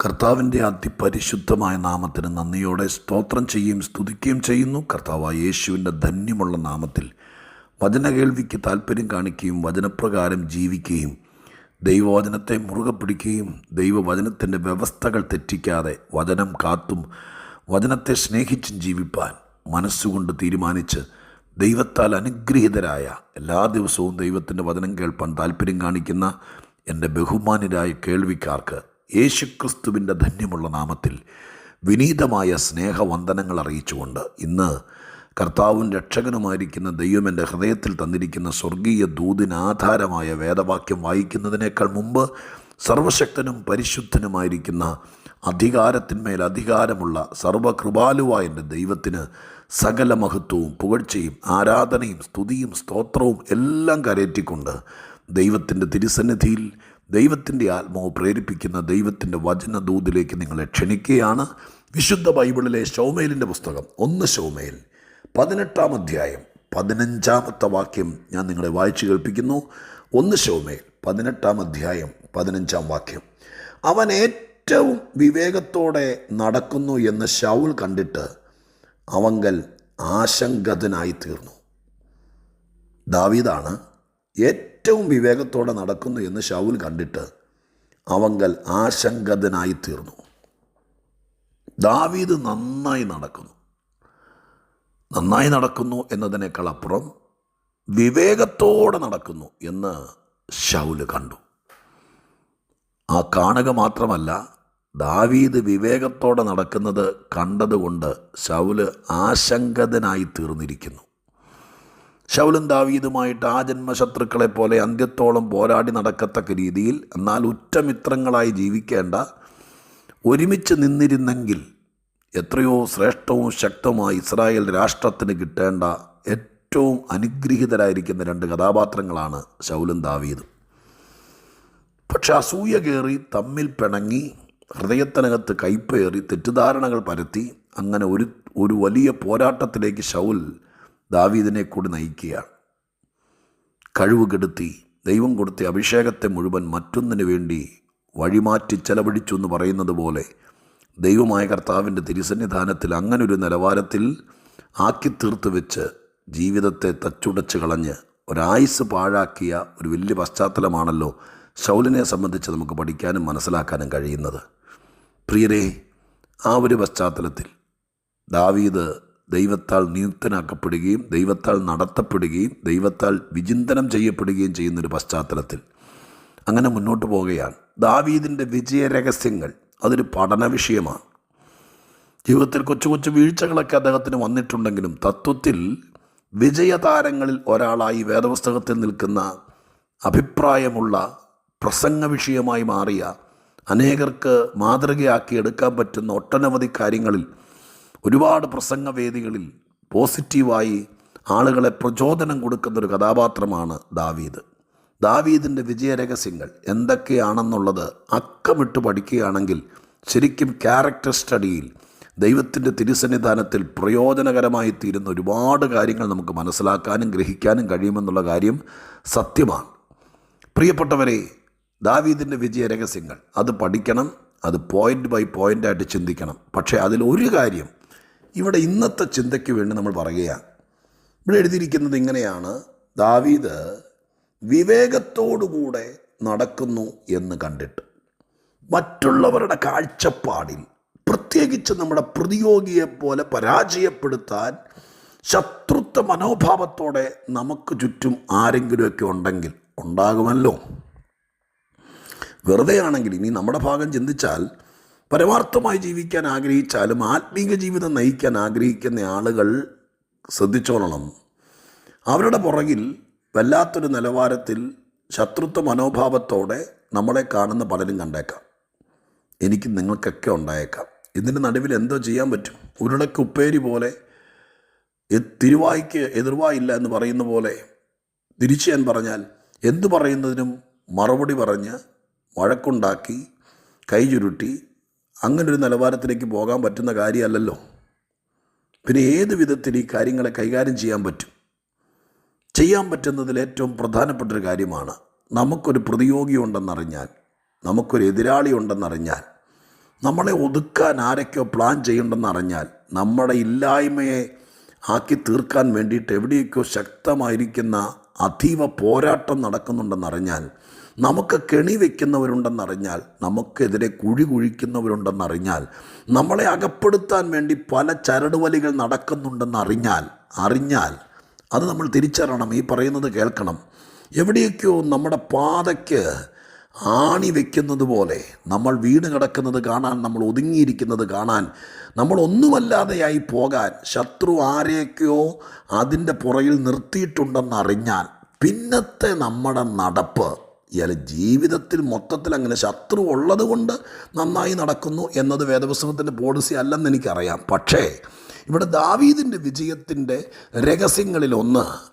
കർത്താവിന്റെ അതിപരിശുദ്ധമായ നാമത്തിന് നന്ദിയോടെ സ്തോത്രം ചെയ്യുകയും സ്തുതിക്കുകയും ചെയ്യുന്നു. കർത്താവ് യേശുവിന്റെ ധന്യമുള്ള നാമത്തിൽ വചന കേൾവിക്ക് താല്പര്യം കാണിക്കുകയും വചനപ്രകാരം ജീവിക്കുകയും ദൈവവചനത്തെ മുറുകെ പിടിക്കുകയും ദൈവവചനത്തിന്റെ വ്യവസ്ഥകൾ തെറ്റിക്കാതെ വചനം കാത്തും വചനത്തെ സ്നേഹിച്ചും ജീവിപ്പാൻ മനസ്സുകൊണ്ട് തീരുമാനിച്ച് ദൈവത്താൽ അനുഗ്രഹീതരായ എല്ലാ ദിവസവും ദൈവത്തിന്റെ വചനം കേൾപ്പാൻ താല്പര്യം കാണിക്കുന്ന എന്റെ ബഹുമാനരായ കേൾവിക്കാർക്ക് യേശുക്രിസ്തുവിന്റെ ധന്യമുള്ള നാമത്തിൽ വിനീതമായ സ്നേഹവന്ദനങ്ങൾ അറിയിച്ചുകൊണ്ട് ഇന്ന് കർത്താവും രക്ഷകനുമായിരിക്കുന്ന ദൈവം എന്റെ ഹൃദയത്തിൽ തന്നിരിക്കുന്ന സ്വർഗീയ ദൂതിനാധാരമായ വേദവാക്യം വായിക്കുന്നതിനേക്കാൾ മുമ്പ് സർവശക്തനും പരിശുദ്ധനുമായിരിക്കുന്ന അധികാരത്തിന്മേൽ അധികാരമുള്ള സർവകൃപാലുവായ എന്റെ ദൈവത്തിന് സകല മഹത്വവും പുകഴ്ചയും ആരാധനയും സ്തുതിയും സ്തോത്രവും എല്ലാം കരയറ്റിക്കൊണ്ട് ദൈവത്തിന്റെ തിരുസന്നിധിയിൽ ദൈവത്തിന്റെ ആത്മാവ് പ്രേരിപ്പിക്കുന്ന ദൈവത്തിന്റെ വചനദൂതിലേക്ക് നിങ്ങളെ ക്ഷണിക്കുകയാണ്. വിശുദ്ധ ബൈബിളിലെ ഷൗമേലിന്റെ പുസ്തകം ഒന്ന് ഷൗമേൽ പതിനെട്ടാം അധ്യായം പതിനഞ്ചാമത്തെ വാക്യം ഞാൻ നിങ്ങളെ വായിച്ചു കേൾപ്പിക്കുന്നു. ഒന്ന് ഷൗമേൽ പതിനെട്ടാം അധ്യായം പതിനഞ്ചാം വാക്യം. അവൻ ഏറ്റവും വിവേകത്തോടെ നടക്കുന്നു എന്ന് ശൗൽ കണ്ടിട്ട് അവങ്കൽ ആശങ്കതനായി തീർന്നു ദാവീദാണ് ഏറ്റവും വിവേകത്തോടെ നടക്കുന്നു എന്ന് ഷൗൽ കണ്ടിട്ട് അവങ്കൽ ആശങ്കതനായി തീർന്നു. ദാവീദ് നന്നായി നടക്കുന്നു. നന്നായി നടക്കുന്നു എന്നതിനേക്കാൾ അപ്പുറം വിവേകത്തോടെ നടക്കുന്നു എന്ന് ഷൗൽ കണ്ടു. ആ കാണുക മാത്രമല്ല ദാവീദ് വിവേകത്തോടെ നടക്കുന്നത് കണ്ടതുകൊണ്ട് ശൗൽ ആശങ്കതനായി തീർന്നിരിക്കുന്നു. ശൗലും ദാവീദുമായിട്ട് ആ ജന്മശത്രുക്കളെ പോലെ അന്ത്യത്തോളം പോരാടി നടക്കത്തക്ക രീതിയിൽ എന്നാൽ ഉറ്റമിത്രങ്ങളായി ജീവിക്കേണ്ട ഒരുമിച്ച് നിന്നിരുന്നെങ്കിൽ എത്രയോ ശ്രേഷ്ഠവും ശക്തവുമായി ഇസ്രായേൽ രാഷ്ട്രത്തിന് കിട്ടേണ്ട ഏറ്റവും അനുഗ്രഹീതരായിരിക്കുന്ന രണ്ട് കഥാപാത്രങ്ങളാണ് ശൗലും ദാവീദും. പക്ഷെ അസൂയ കയറി തമ്മിൽ പിണങ്ങി ഹൃദയത്തിനകത്ത് കൈപ്പേറി തെറ്റിദ്ധാരണകൾ പരത്തി അങ്ങനെ ഒരു ഒരു വലിയ പോരാട്ടത്തിലേക്ക് ശൗൽ ദാവീദിനെ കൂടി നയിക്കുകയാണ്. കഴിവ് കെടുത്തി ദൈവം കൊടുത്ത അഭിഷേകത്തെ മുഴുവൻ മറ്റൊന്നിനു വേണ്ടി വഴിമാറ്റി ചെലവഴിച്ചു എന്ന് പറയുന്നത് പോലെ ദൈവമായ കർത്താവിന്റെ തിരുസന്നിധാനത്തിൽ അങ്ങനൊരു നിലവാരത്തിൽ ആക്കി തീർത്ത് വെച്ച് ജീവിതത്തെ തച്ചുടച്ച് കളഞ്ഞ് ഒരായുസ് പാഴാക്കിയ ഒരു വലിയ പശ്ചാത്തലമാണല്ലോ ശൗലിനെ സംബന്ധിച്ച് നമുക്ക് പഠിക്കാനും മനസ്സിലാക്കാനും കഴിയുന്നത്. പ്രിയരെ ആ ഒരു പശ്ചാത്തലത്തിൽ ദാവീദ് ദൈവത്താൽ നിയുക്തനാക്കപ്പെടുകയും ദൈവത്താൽ നടത്തപ്പെടുകയും ദൈവത്താൽ വിചിന്തനം ചെയ്യപ്പെടുകയും ചെയ്യുന്നൊരു പശ്ചാത്തലത്തിൽ അങ്ങനെ മുന്നോട്ട് പോവുകയാണ്. ദാവീദിന്റെ വിജയരഹസ്യങ്ങൾ അതൊരു പഠന വിഷയമാണ്. ജീവിതത്തിൽ കൊച്ചു കൊച്ചു വീഴ്ചകളൊക്കെ അദ്ദേഹത്തിന് വന്നിട്ടുണ്ടെങ്കിലും തത്വത്തിൽ വിജയതാരങ്ങളിൽ ഒരാളായി വേദപുസ്തകത്തിൽ നിൽക്കുന്ന അഭിപ്രായമുള്ള പ്രസംഗ വിഷയമായി മാറിയ അനേകർക്ക് മാതൃകയാക്കി എടുക്കാൻ പറ്റുന്ന ഒട്ടനവധി കാര്യങ്ങളിൽ ഒരുപാട് പ്രസംഗവേദികളിൽ പോസിറ്റീവായി ആളുകളെ പ്രചോദനം കൊടുക്കുന്നൊരു കഥാപാത്രമാണ് ദാവീദ്. ദാവീദിന്റെ വിജയരഹസ്യങ്ങൾ എന്തൊക്കെയാണെന്നുള്ളത് അക്കമിട്ട് പഠിക്കുകയാണെങ്കിൽ ശരിക്കും ക്യാരക്ടർ സ്റ്റഡിയിൽ ദൈവത്തിന്റെ തിരുസന്നിധാനത്തിൽ പ്രയോജനകരമായി തീരുന്ന ഒരുപാട് കാര്യങ്ങൾ നമുക്ക് മനസ്സിലാക്കാനും ഗ്രഹിക്കാനും കഴിയുമെന്നുള്ള കാര്യം സത്യമാണ്. പ്രിയപ്പെട്ടവരെ ദാവീദിന്റെ വിജയരഹസ്യങ്ങൾ അത് പഠിക്കണം അത് പോയിന്റ് ബൈ പോയിന്റായിട്ട് ചിന്തിക്കണം. പക്ഷേ അതിൽ ഒരു കാര്യം ഇവിടെ ഇന്നത്തെ ചിന്തയ്ക്ക് വേണ്ടി നമ്മൾ പറയുകയാണ്. ഇവിടെ എഴുതിയിരിക്കുന്നത് ഇങ്ങനെയാണ്. ദാവീദ് വിവേകത്തോടുകൂടെ നടക്കുന്നു എന്ന് കണ്ടിട്ട് മറ്റുള്ളവരുടെ കാഴ്ചപ്പാടിൽ പ്രത്യേകിച്ച് നമ്മുടെ പ്രതിയോഗിയെ പോലെ പരാജയപ്പെടുത്താൻ ശത്രുത്വ മനോഭാവത്തോടെ നമുക്ക് ചുറ്റും ആരെങ്കിലുമൊക്കെ ഉണ്ടെങ്കിൽ ഉണ്ടാകുമല്ലോ. വെറുതെ ആണെങ്കിൽ ഇനി നമ്മുടെ ഭാഗം ചിന്തിച്ചാൽ പരമാർത്ഥമായി ജീവിക്കാൻ ആഗ്രഹിച്ചാലും ആത്മീക ജീവിതം നയിക്കാൻ ആഗ്രഹിക്കുന്ന ആളുകൾ ശ്രദ്ധിച്ചോളണം. അവരുടെ പുറകിൽ വല്ലാത്തൊരു നിലവാരത്തിൽ ശത്രുത്വ മനോഭാവത്തോടെ നമ്മളെ കാണുന്ന പലരും കണ്ടേക്കാം. എനിക്ക് നിങ്ങൾക്കൊക്കെ ഉണ്ടായേക്കാം. ഇതിന്റെ നടുവിൽ എന്തോ ചെയ്യാൻ പറ്റും? ഉരുളക്ക് ഉപ്പേരി പോലെ തിരുവായിക്ക് എതിർവായില്ല എന്ന് പറയുന്ന പോലെ തിരിച്ചു ഞാൻ പറഞ്ഞാൽ എന്തു പറയുന്നതിനും മറുപടി പറഞ്ഞ് വഴക്കുണ്ടാക്കി കൈ ചുരുട്ടി അങ്ങനൊരു നിലവാരത്തിലേക്ക് പോകാൻ പറ്റുന്ന കാര്യമല്ലല്ലോ. പിന്നെ ഏത് വിധത്തിൽ ഈ കാര്യങ്ങളെ കൈകാര്യം ചെയ്യാൻ പറ്റും? ചെയ്യാൻ പറ്റുന്നതിൽ ഏറ്റവും പ്രധാനപ്പെട്ടൊരു കാര്യമാണ് നമുക്കൊരു പ്രതിയോഗി ഉണ്ടെന്നറിഞ്ഞാൽ നമുക്കൊരു എതിരാളി ഉണ്ടെന്നറിഞ്ഞാൽ നമ്മളെ ഒതുക്കാൻ ആരൊക്കെയോ പ്ലാൻ ചെയ്യണ്ടെന്നറിഞ്ഞാൽ നമ്മുടെ ഇല്ലായ്മയെ ആക്കി തീർക്കാൻ വേണ്ടിയിട്ട് എവിടെയൊക്കെയോ ശക്തമായിരിക്കുന്ന അതീവ പോരാട്ടം നടക്കുന്നുണ്ടെന്നറിഞ്ഞാൽ നമുക്ക് കെണി വയ്ക്കുന്നവരുണ്ടെന്നറിഞ്ഞാൽ നമുക്കെതിരെ കുഴി കുഴിക്കുന്നവരുണ്ടെന്നറിഞ്ഞാൽ നമ്മളെ അകപ്പെടുത്താൻ വേണ്ടി പല ചരടുവലികൾ നടക്കുന്നുണ്ടെന്നറിഞ്ഞാൽ അറിഞ്ഞാൽ അത് നമ്മൾ തിരിച്ചറിയണം. ഈ പറയുന്നത് കേൾക്കണം. എവിടെയൊക്കെയോ നമ്മുടെ പാതയ്ക്ക് ആണി വെക്കുന്നത് പോലെ നമ്മൾ വീട് കിടക്കുന്നത് കാണാൻ നമ്മൾ ഒതുങ്ങിയിരിക്കുന്നത് കാണാൻ നമ്മൾ ഒന്നുമല്ലാതെയായി പോകാൻ ശത്രു ആരെയൊക്കെയോ അതിന്റെ പുറയിൽ നിർത്തിയിട്ടുണ്ടെന്നറിഞ്ഞാൽ പിന്നത്തെ നമ്മുടെ നടപ്പ് ഇയാൾ ജീവിതത്തിൽ മൊത്തത്തിൽ അങ്ങനെ ശത്രു ഉള്ളത് കൊണ്ട് നന്നായി നടക്കുന്നു എന്നത് വേദപുസ്തകത്തിന്റെ പോളിസി അല്ലെന്ന് എനിക്കറിയാം. പക്ഷേ ഇവിടെ ദാവീദിന്റെ വിജയത്തിന്റെ രഹസ്യങ്ങളിലൊന്ന്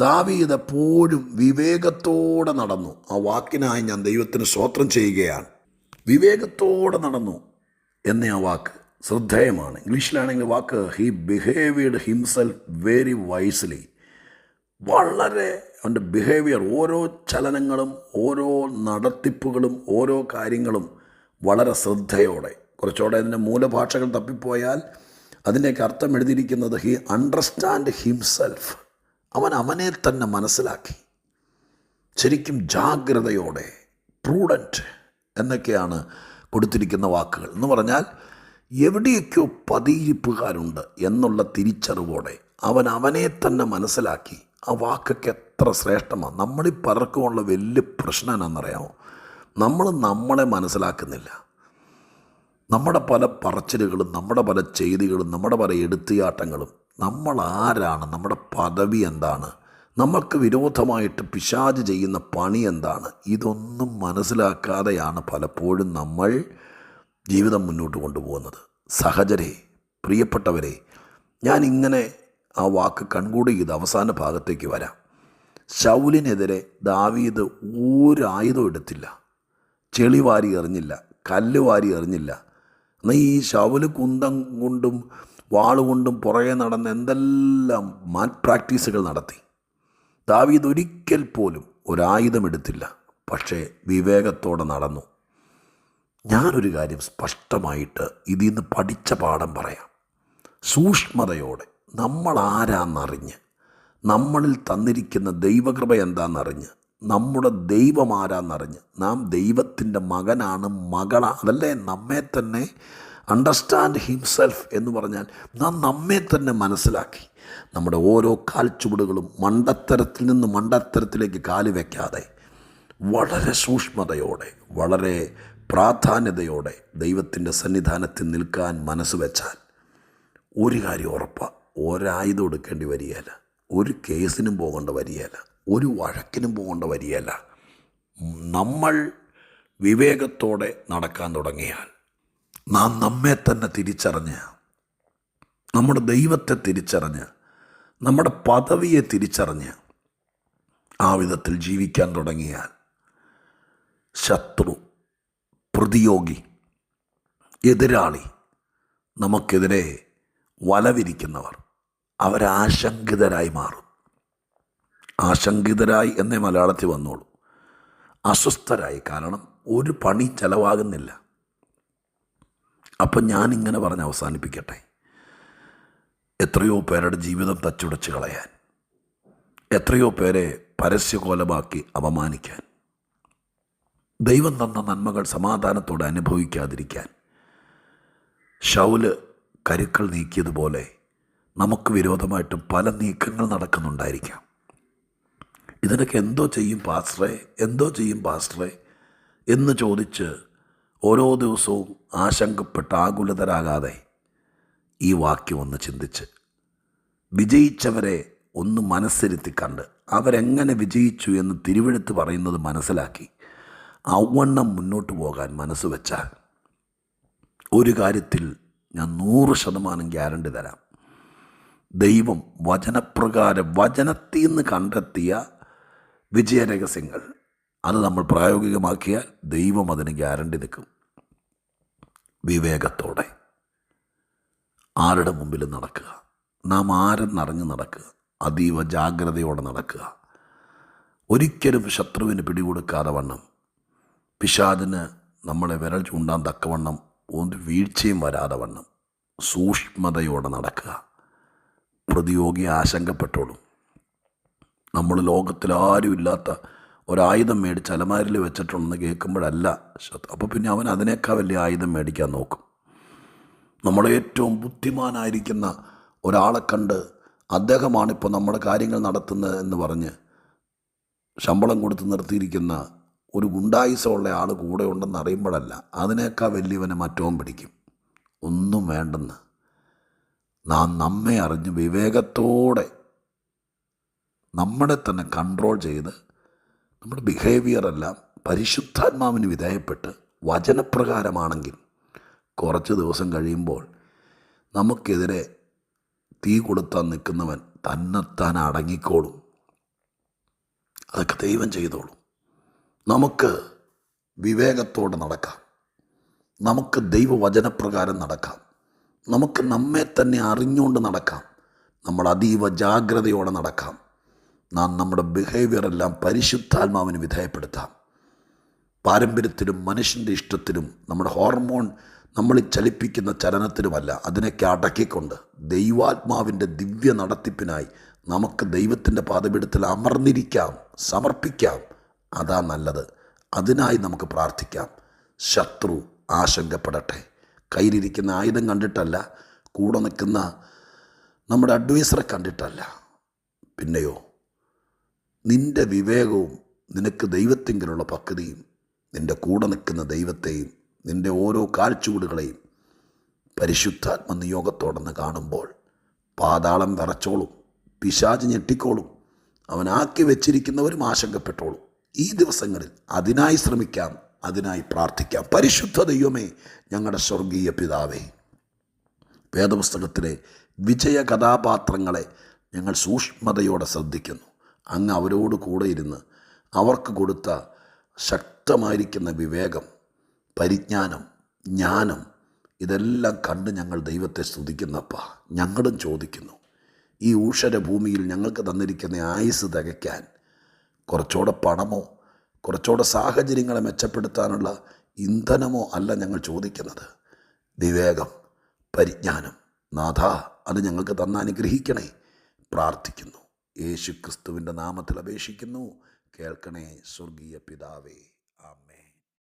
ദാവീദ് എപ്പോഴും വിവേകത്തോടെ നടന്നു. ആ വാക്കിനായി ഞാൻ ദൈവത്തിന് സ്വോത്രം ചെയ്യുകയാണ്. വിവേകത്തോടെ നടന്നു എന്ന ആ വാക്ക് ശ്രദ്ധേയമാണ്. ഇംഗ്ലീഷിലാണെങ്കിൽ വാക്ക് he behaved himself very wisely വളരെ അവന്റെ ബിഹേവിയർ ഓരോ ചലനങ്ങളും ഓരോ നടത്തിപ്പുകളും ഓരോ കാര്യങ്ങളും വളരെ ശ്രദ്ധയോടെ. കുറച്ചുകൂടെ അതിന്റെ മൂലഭാഷകൾ തപ്പിപ്പോയാൽ അതിന്റെയൊക്കെ അർത്ഥം എഴുതിയിരിക്കുന്നത് ഹി അണ്ടർസ്റ്റാൻഡ് ഹിംസെൽഫ് അവൻ അവനെ തന്നെ മനസ്സിലാക്കി. ശരിക്കും ജാഗ്രതയോടെ പ്രൂഡന്റ് എന്നൊക്കെയാണ് കൊടുത്തിരിക്കുന്ന വാക്കുകൾ. എന്ന് പറഞ്ഞാൽ എവിടെയൊക്കെയോ പതിയിരിപ്പുകാരുണ്ട് എന്നുള്ള തിരിച്ചറിവോടെ അവൻ അവനെ തന്നെ മനസ്സിലാക്കി. ആ വാക്കൊക്കെ എത്ര ശ്രേഷ്ഠമാണ് നമ്മളീ പലർക്കുമുള്ള വലിയ പ്രശ്നം എന്നാണെന്നറിയാമോ നമ്മൾ നമ്മളെ മനസ്സിലാക്കുന്നില്ല. നമ്മുടെ പല പറച്ചിലുകളും നമ്മുടെ പല ചെയ്തികളും നമ്മുടെ പല എടുത്തുചാട്ടങ്ങളും നമ്മൾ ആരാണ്? നമ്മുടെ പദവി എന്താണ്? നമ്മൾക്ക് വിരോധമായിട്ട് പിശാജ് ചെയ്യുന്ന പണി എന്താണ്? ഇതൊന്നും മനസ്സിലാക്കാതെയാണ് പലപ്പോഴും നമ്മൾ ജീവിതം മുന്നോട്ട് കൊണ്ടുപോകുന്നത്. സഹചരേ പ്രിയപ്പെട്ടവരെ ഞാൻ ഇങ്ങനെ ആ വാക്ക് കൺകൂടി ചെയ്ത് അവസാന ഭാഗത്തേക്ക് വരാം. ശൗലിനെതിരെ ദാവീദ് ഒരായുധം എടുത്തില്ല. ചെളി വാരി എറിഞ്ഞില്ല. കല്ല് വാരി എറിഞ്ഞില്ല. എന്നാൽ ഈ ശൗൽ കുന്തം കൊണ്ടും വാളുകൊണ്ടും പുറകെ നടന്ന എന്തെല്ലാം മാറ്റ് പ്രാക്ടീസുകൾ നടത്തി. ദാവീദ് ഒരിക്കൽ പോലും ഒരായുധം എടുത്തില്ല. പക്ഷേ വിവേകത്തോടെ നടന്നു. ഞാനൊരു കാര്യം സ്പഷ്ടമായിട്ട് ഇതിൽ നിന്ന് പഠിച്ച പാഠം പറയാം. സൂക്ഷ്മതയോടെ. നമ്മൾ ആരാന്നറിഞ്ഞ് നമ്മളിൽ തന്നിരിക്കുന്ന ദൈവകൃപ എന്താണെന്നറിഞ്ഞ് നമ്മുടെ ദൈവം ആരാന്നറിഞ്ഞ്. നാം ദൈവത്തിന്റെ മകനാണ് മകളാണ് അതല്ലേ? നമ്മെ തന്നെ അണ്ടർസ്റ്റാൻഡ് ഹിംസെൽഫ് എന്ന് പറഞ്ഞാൽ നാം നമ്മെ തന്നെ മനസ്സിലാക്കി. നമ്മുടെ ഓരോ കാൽച്ചുവടുകളും മണ്ടത്തരത്തിൽ നിന്ന് മണ്ടത്തരത്തിലേക്ക് കാൽ വയ്ക്കാതെ വളരെ സൂക്ഷ്മതയോടെ വളരെ പ്രാധാന്യതയോടെ ദൈവത്തിന്റെ സന്നിധാനത്തിൽ നിൽക്കാൻ മനസ്സ് വെച്ചാൽ ഒരു കാര്യം ഉറപ്പാണ് ഒരായുധം എടുക്കേണ്ടി വരികയില്ല. ഒരു കേസിനും പോകേണ്ട വരികയില്ല. ഒരു വഴക്കിനും പോകേണ്ട വരികയില്ല. നമ്മൾ വിവേകത്തോടെ നടക്കാൻ തുടങ്ങിയാൽ നാം നമ്മെ തന്നെ തിരിച്ചറിഞ്ഞ് നമ്മുടെ ദൈവത്തെ തിരിച്ചറിഞ്ഞ് നമ്മുടെ പദവിയെ തിരിച്ചറിഞ്ഞ് ആ വിധത്തിൽ ജീവിക്കാൻ തുടങ്ങിയാൽ ശത്രു പ്രതിയോഗി എതിരാളി നമുക്കെതിരെ വലവിരിക്കുന്നവർ അവരാശങ്കിതരായി മാറും. ആശങ്കിതരായി എന്നേ മലയാളത്തിൽ വന്നോളൂ. അസ്വസ്ഥരായി. കാരണം ഒരു പണി ചെലവാകുന്നില്ല. അപ്പം ഞാനിങ്ങനെ പറഞ്ഞ് അവസാനിപ്പിക്കട്ടെ. എത്രയോ പേരുടെ ജീവിതം തച്ചുടച്ച് കളയാൻ. എത്രയോ പേരെ പരസ്യകോലമാക്കി അപമാനിക്കാൻ. ദൈവം തന്ന നന്മകൾ സമാധാനത്തോടെ അനുഭവിക്കാതിരിക്കാൻ. ഷൗൽ കരുക്കൾ നീക്കിയതുപോലെ നമുക്ക് വിരോധമായിട്ട് പല നീക്കങ്ങൾ നടക്കുന്നുണ്ടായിരിക്കാം. ഇതിനൊക്കെ എന്തോ ചെയ്യും പാസ്റ്ററെ എന്തോ ചെയ്യും പാസ്റ്ററെ എന്ന് ചോദിച്ച് ഓരോ ദിവസവും ആശങ്കപ്പെട്ട് ആകുലതരാകാതെ ഈ വാക്യം ഒന്ന് ചിന്തിച്ച് വിജയിച്ചവരെ ഒന്ന് മനസ്സിരുത്തി കണ്ട് അവരെങ്ങനെ വിജയിച്ചു എന്ന് തിരുവെഴുത്ത് പറയുന്നത് മനസ്സിലാക്കി ഔവണ്ണം മുന്നോട്ട് പോകാൻ മനസ്സ് വെച്ചാൽ ഒരു കാര്യത്തിൽ ഞാൻ നൂറ് ശതമാനം ഗ്യാരണ്ടി തരാം. ദൈവം വചനപ്രകാരം വചനത്തിൽ നിന്ന് കണ്ടെത്തിയ വിജയരഹസ്യങ്ങൾ. അത് നമ്മൾ പ്രായോഗികമാക്കിയാൽ ദൈവം അതിന് ഗ്യാരണ്ടി നിൽക്കും. വിവേകത്തോടെ. ആരുടെ മുമ്പിൽ നടക്കുക. നാം ആരെന്നറിഞ്ഞ് നടക്കുക. അതീവ ജാഗ്രതയോടെ നടക്കുക. ഒരിക്കലും ശത്രുവിന് പിടികൊടുക്കാതെ വണ്ണം. പിശാദിന് നമ്മളെ വിരൽ ചൂണ്ടാൻ തക്കവണ്ണം ഒരു വീഴ്ചയും വരാതെ വണ്ണം. സൂക്ഷ്മതയോടെ നടക്കുക. പ്രതിയോഗി ആശങ്കപ്പെട്ടോളും. നമ്മൾ ലോകത്തിൽ ആരും ഇല്ലാത്ത ഒരായുധം മേടിച്ച് അലമാരിൽ വെച്ചിട്ടുണ്ടെന്ന് കേൾക്കുമ്പോഴല്ല അപ്പോൾ പിന്നെ അവൻ അതിനേക്കാൾ വലിയ ആയുധം മേടിക്കാൻ നോക്കും. നമ്മൾ ഏറ്റവും ബുദ്ധിമാനായിരിക്കുന്ന ഒരാളെ കണ്ട് അദ്ദേഹമാണിപ്പോൾ നമ്മുടെ കാര്യങ്ങൾ നടത്തുന്നത് എന്ന് പറഞ്ഞ് ശമ്പളം കൊടുത്ത് നിർത്തിയിരിക്കുന്ന ഒരു ഗുണ്ടായുസമുള്ള ആൾ കൂടെ ഉണ്ടെന്ന് അറിയുമ്പോഴല്ല അതിനേക്കാൾ വലിയവനെ മറ്റവും പിടിക്കും. ഒന്നും വേണ്ടെന്ന്. നാം നമ്മെ അറിഞ്ഞ് വിവേകത്തോടെ നമ്മളെ തന്നെ കൺട്രോൾ ചെയ്ത് നമ്മുടെ ബിഹേവിയറെല്ലാം പരിശുദ്ധാത്മാവിന് വിധേയപ്പെട്ട് വചനപ്രകാരമാണെങ്കിൽ കുറച്ച് ദിവസം കഴിയുമ്പോൾ നമുക്കെതിരെ തീ കൊടുത്താൻ നിൽക്കുന്നവൻ തന്നെത്താൻ അടങ്ങിക്കോളും. അതൊക്കെ ദൈവം ചെയ്തോളും. നമുക്ക് വിവേകത്തോടെ നടക്കാം. നമുക്ക് ദൈവവചനപ്രകാരം നടക്കാം. നമുക്ക് നമ്മെ തന്നെ അറിഞ്ഞുകൊണ്ട് നടക്കാം. നമ്മൾ അതീവ ജാഗ്രതയോടെ നടക്കാം. നാം നമ്മുടെ ബിഹേവിയർ എല്ലാം പരിശുദ്ധാത്മാവിന് വിധേയപ്പെടുത്താം. പാരമ്പര്യത്തിലും മനുഷ്യന്റെ ഇഷ്ടത്തിലും നമ്മുടെ ഹോർമോൺ നമ്മൾ ചലിപ്പിക്കുന്ന ചലനത്തിലുമല്ല അതിനൊക്കെ അടക്കിക്കൊണ്ട് ദൈവാത്മാവിന്റെ ദിവ്യ നടത്തിപ്പിനായി നമുക്ക് ദൈവത്തിന്റെ പാതപീഠത്തിൽ അമർന്നിരിക്കാം സമർപ്പിക്കാം. അതാ നല്ലത്. അതിനായി നമുക്ക് പ്രാർത്ഥിക്കാം. ശത്രു ആശങ്കപ്പെടട്ടെ. കയ്യിലിരിക്കുന്ന ആയുധം കണ്ടിട്ടല്ല കൂടെ നിൽക്കുന്ന നമ്മുടെ അഡ്വൈസറെ കണ്ടിട്ടല്ല. പിന്നെയോ നിന്റെ വിവേകവും നിനക്ക് ദൈവത്തെങ്കിലുള്ള പക്വതയും നിന്റെ കൂടെ നിൽക്കുന്ന ദൈവത്തെയും നിന്റെ ഓരോ കാൽച്ചുവടുകളെയും പരിശുദ്ധാത്മ നിയോഗത്തോടെന്ന് കാണുമ്പോൾ പാതാളം വിറച്ചോളും പിശാച് ഞെട്ടിക്കോളും അവനാക്കി വെച്ചിരിക്കുന്നവരും ആശങ്കപ്പെട്ടോളും. ഈ ദിവസങ്ങളിൽ അതിനായി ശ്രമിക്കാം അതിനായി പ്രാർത്ഥിക്കാം. പരിശുദ്ധ ദൈവമേ ഞങ്ങളുടെ സ്വർഗീയ പിതാവേ വേദപുസ്തകത്തിലെ വിജയ കഥാപാത്രങ്ങളെ ഞങ്ങൾ സൂക്ഷ്മതയോടെ ശ്രദ്ധിക്കുന്നു. അങ്ങ് അവരോട് കൂടെ ഇരുന്ന് അവർക്ക് കൊടുത്ത ശക്തമായിരിക്കുന്ന വിവേകം പരിജ്ഞാനം ജ്ഞാനം ഇതെല്ലാം കണ്ട് ഞങ്ങൾ ദൈവത്തെ സ്തുതിക്കുന്നപ്പ ഞങ്ങളും ചോദിക്കുന്നു ഈ ഊഷര ഭൂമിയിൽ ഞങ്ങൾക്ക് തന്നിരിക്കുന്ന ആയുസ് തികയ്ക്കാൻ കുറച്ചുകൂടെ പണമോ കുറച്ചുകൂടെ സാഹചര്യങ്ങളെ മെച്ചപ്പെടുത്താനുള്ള ഇന്ധനമോ അല്ല ഞങ്ങൾ ചോദിക്കുന്നത്. വിവേകം പരിജ്ഞാനം നാഥ അത് ഞങ്ങൾക്ക് തന്ന അനുഗ്രഹിക്കണേ. പ്രാർത്ഥിക്കുന്നു. യേശു ക്രിസ്തുവിന്റെ നാമത്തിൽ അപേക്ഷിക്കുന്നു. കേൾക്കണേ സ്വർഗീയ പിതാവേ.